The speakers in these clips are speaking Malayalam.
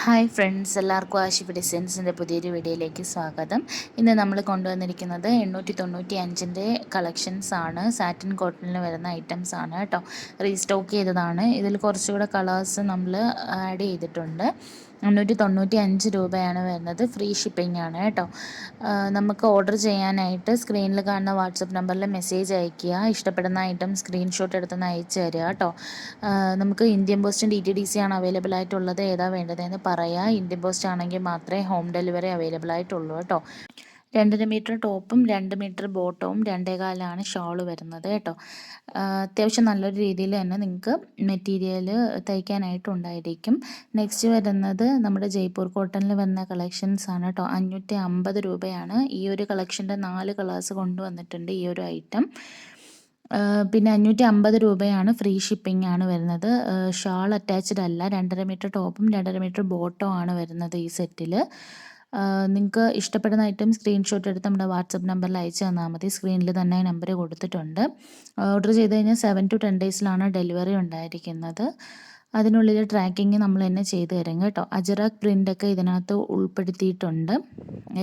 ഹായ് ഫ്രണ്ട്സ് എല്ലാവർക്കും ആശിപ്പ് ഡിസൈൻസിന്റെ പുതിയൊരു വീഡിയോയിലേക്ക് സ്വാഗതം. ഇന്ന് നമ്മൾ കൊണ്ടുവന്നിരിക്കുന്നത് എണ്ണൂറ്റി തൊണ്ണൂറ്റി അഞ്ചിന്റെ കളക്ഷൻസ് ആണ്. സാറ്റിൻ കോട്ടണിൽ വരുന്ന ഐറ്റംസ് ആണ് കേട്ടോ. റീസ്റ്റോക്ക് ചെയ്തതാണ്. ഇതിൽ കുറച്ചുകൂടെ കളേഴ്സ് നമ്മൾ ആഡ് ചെയ്തിട്ടുണ്ട്. മുന്നൂറ്റി തൊണ്ണൂറ്റി അഞ്ച് രൂപയാണ് വരുന്നത്. ഫ്രീ ഷിപ്പിംഗ് ആണ് കേട്ടോ. നമുക്ക് ഓർഡർ ചെയ്യാനായിട്ട് സ്ക്രീനിൽ കാണുന്ന വാട്സപ്പ് നമ്പറിൽ മെസ്സേജ് അയയ്ക്കുക. ഇഷ്ടപ്പെടുന്ന ഐറ്റം സ്ക്രീൻഷോട്ട് എടുത്തൊന്ന് അയച്ചു തരിക കേട്ടോ. നമുക്ക് ഇന്ത്യൻ പോസ്റ്റും ഡി ടി ഡി സി ആണ് അവൈലബിൾ ആയിട്ടുള്ളത്. ഏതാ വേണ്ടതെന്ന് പറയുക ഇന്ത്യൻ പോസ്റ്റ് ആണെങ്കിൽ മാത്രമേ ഹോം ഡെലിവറി അവൈലബിൾ ആയിട്ടുള്ളൂ കേട്ടോ. രണ്ടര മീറ്റർ ടോപ്പും രണ്ട് മീറ്റർ ബോട്ടവും രണ്ടേകാലാണ് ഷോൾ വരുന്നത് കേട്ടോ. അത്യാവശ്യം നല്ലൊരു രീതിയിൽ തന്നെ നിങ്ങൾക്ക് മെറ്റീരിയൽ തയ്ക്കാനായിട്ടുണ്ടായിരിക്കും. നെക്സ്റ്റ് വരുന്നത് നമ്മുടെ ജയ്പൂർ കോട്ടണിൽ വരുന്ന കളക്ഷൻസ് ആണ് കേട്ടോ. അഞ്ഞൂറ്റി അമ്പത് രൂപയാണ് ഈ ഒരു കളക്ഷന്റെ നാല് കളേഴ്സ് കൊണ്ടുവന്നിട്ടുണ്ട് ഈ ഒരു ഐറ്റം. പിന്നെ അഞ്ഞൂറ്റി അമ്പത് രൂപയാണ് ഫ്രീ ഷിപ്പിംഗ് ആണ് വരുന്നത്. ഷാൾ അറ്റാച്ച്ഡ് അല്ല രണ്ടര മീറ്റർ ടോപ്പും രണ്ടര മീറ്റർ ബോട്ടവും ആണ് വരുന്നത് ഈ സെറ്റിൽ നിങ്ങൾക്ക് ഇഷ്ടപ്പെടുന്ന ഐറ്റം സ്ക്രീൻഷോട്ട് എടുത്ത് നമ്മുടെ വാട്സപ്പ് നമ്പറിൽ അയച്ചു തന്നാൽ മതി. സ്ക്രീനിൽ തന്നെ നമ്പർ കൊടുത്തിട്ടുണ്ട്. ഓർഡർ ചെയ്ത് കഴിഞ്ഞാൽ സെവൻ ടു ടെൻ ഡേയ്സിലാണ് ഡെലിവറി ഉണ്ടായിരിക്കുന്നത്. അതിനുള്ളിൽ ട്രാക്കിങ് നമ്മൾ തന്നെ ചെയ്തു തരും കേട്ടോ. അജറാക്ക് പ്രിന്റൊക്കെ ഇതിനകത്ത് ഉൾപ്പെടുത്തിയിട്ടുണ്ട്.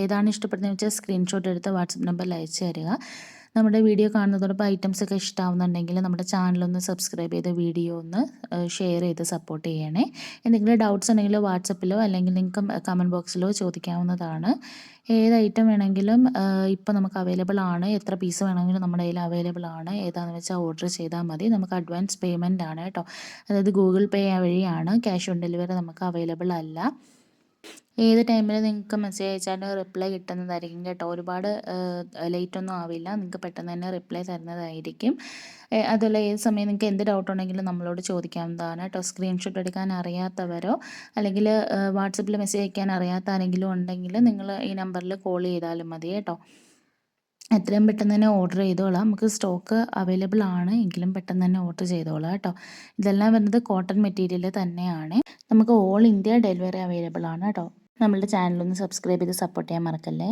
ഏതാണ് ഇഷ്ടപ്പെടുന്നത് വെച്ചാൽ സ്ക്രീൻഷോട്ട് എടുത്ത് വാട്സപ്പ് നമ്പറിൽ അയച്ചു തരിക. നമ്മുടെ വീഡിയോ കാണുന്നതോടൊപ്പം ഐറ്റംസ് ഒക്കെ ഇഷ്ടമാവുന്നുണ്ടെങ്കിൽ നമ്മുടെ ചാനലൊന്ന് സബ്സ്ക്രൈബ് ചെയ്ത് വീഡിയോ ഒന്ന് ഷെയർ ചെയ്ത് സപ്പോർട്ട് ചെയ്യണേ. എന്തെങ്കിലും ഡൗട്ട്സ് ഉണ്ടെങ്കിൽ വാട്സപ്പിലോ അല്ലെങ്കിൽ നിങ്ങൾക്ക് കമന്റ് ബോക്സിലോ ചോദിക്കാവുന്നതാണ്. ഏത് ഐറ്റം വേണമെങ്കിലും ഇപ്പോൾ നമുക്ക് അവൈലബിൾ ആണ്. എത്ര പീസ് വേണമെങ്കിലും നമ്മുടെ കയ്യിൽ അവൈലബിൾ ആണ്. ഏതാണെന്ന് വെച്ചാൽ ഓർഡർ ചെയ്താൽ മതി. നമുക്ക് അഡ്വാൻസ് പേയ്മെന്റ് ആണ് കേട്ടോ. അതായത് ഗൂഗിൾ പേ വഴിയാണ് ക്യാഷ് ഓൺ ഡെലിവറി നമുക്ക് അവൈലബിൾ അല്ല. ഏത് ടൈമിൽ നിങ്ങൾക്ക് മെസ്സേജ് അയച്ചാലും റിപ്ലൈ കിട്ടുന്നതായിരിക്കും കേട്ടോ. ഒരുപാട് ലേറ്റ് ഒന്നും ആവില്ല. നിങ്ങൾക്ക് പെട്ടെന്ന് തന്നെ റിപ്ലൈ തരുന്നതായിരിക്കും. അതുപോലെ ഏത് സമയം നിങ്ങൾക്ക് എന്ത് ഡൗട്ട് ഉണ്ടെങ്കിലും നമ്മളോട് ചോദിക്കാവുന്നതാണ് കേട്ടോ. സ്ക്രീൻഷോട്ട് എടുക്കാൻ അറിയാത്തവരോ അല്ലെങ്കിൽ വാട്സപ്പിൽ മെസ്സേജ് അയക്കാൻ അറിയാത്ത ആരെങ്കിലും ഉണ്ടെങ്കിൽ നിങ്ങൾ ഈ നമ്പറിൽ കോൾ ചെയ്താലും മതി കേട്ടോ. എത്രയും പെട്ടെന്ന് തന്നെ ഓർഡർ ചെയ്തോളാം. നമുക്ക് സ്റ്റോക്ക് അവൈലബിൾ ആണ്. എങ്കിലും പെട്ടെന്ന് തന്നെ ഓർഡർ ചെയ്തോളാം കേട്ടോ. ഇതെല്ലാം വരുന്നത് കോട്ടൺ മെറ്റീരിയൽ തന്നെയാണ്. നമുക്ക് ഓൾ ഇന്ത്യ ഡെലിവറി അവൈലബിൾ ആണ് കേട്ടോ. നമ്മളുടെ ചാനലൊന്ന് സബ്സ്ക്രൈബ് ചെയ്ത് സപ്പോർട്ട് ചെയ്യാൻ മറക്കല്ലേ?